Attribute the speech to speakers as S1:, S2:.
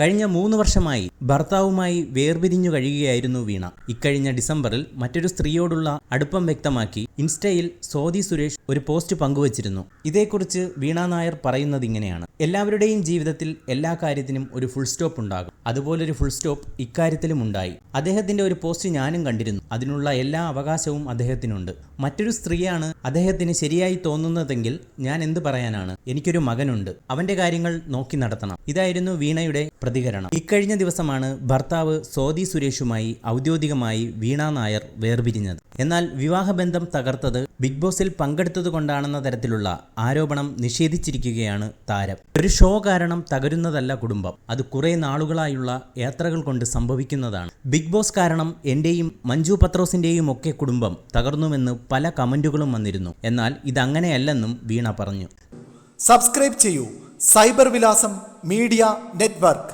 S1: കഴിഞ്ഞ മൂന്ന് വർഷമായി ഭർത്താവുമായി വേർപിരിഞ്ഞു കഴിയുകയായിരുന്നു വീണ. ഇക്കഴിഞ്ഞ ഡിസംബറിൽ മറ്റൊരു സ്ത്രീയോടുള്ള അടുപ്പം വ്യക്തമാക്കി ഇൻസ്റ്റയിൽ സോദി സുരേഷ് ഒരു പോസ്റ്റ് പങ്കുവച്ചിരുന്നു. ഇതേക്കുറിച്ച് വീണ നായർ പറയുന്നത് ഇങ്ങനെയാണ്. എല്ലാവരുടെയും ജീവിതത്തിൽ എല്ലാ കാര്യത്തിനും ഒരു ഫുൾ സ്റ്റോപ്പ് ഉണ്ടാകും. അതുപോലൊരു ഫുൾ സ്റ്റോപ്പ് ഇക്കാര്യത്തിലും ഉണ്ടായി. അദ്ദേഹത്തിന്റെ ഒരു പോസ്റ്റ് ഞാനും കണ്ടിരുന്നു. അതിനുള്ള എല്ലാ അവകാശവും അദ്ദേഹത്തിനുണ്ട്. മറ്റൊരു സ്ത്രീയാണ് അദ്ദേഹത്തിന് ശരിയായി തോന്നുന്നതെങ്കിൽ ഞാൻ എന്ത് പറയാനാണ്? എനിക്കൊരു മകനുണ്ട്. അവന്റെ കാര്യങ്ങൾ നോക്കി നടത്തണം. ഇതായിരുന്നു വീണയുടെ പ്രതികരണം. ഇക്കഴിഞ്ഞ ദിവസമാണ് ഭർത്താവ് സോദി സുരേഷുമായി ഔദ്യോഗികമായി വീണ നായർ വേർപിരിഞ്ഞത്. എന്നാൽ വിവാഹബന്ധം തകർത്തത് ബിഗ് ബോസിൽ പങ്കെടുത്തതുകൊണ്ടാണെന്ന തരത്തിലുള്ള ആരോപണം നിഷേധിച്ചിരിക്കുകയാണ് താരം. ഒരു ഷോ കാരണം തകരുന്നതല്ല കുടുംബം. അത് കുറെ നാളുകളായുള്ള യാത്രകൾ കൊണ്ട് സംഭവിക്കുന്നതാണ്. ബിഗ് ബോസ് കാരണം എന്റെയും മഞ്ജു പത്രോസിന്റെയും ഒക്കെ കുടുംബം തകർന്നുവെന്ന് പല കമന്റുകളും വന്നിരുന്നു. എന്നാൽ ഇതങ്ങനെയല്ലെന്നും വീണ പറഞ്ഞു.
S2: സബ്സ്ക്രൈബ് ചെയ്യൂ. സൈബർ വിലാസം മീഡിയ നെറ്റ്വർക്ക്.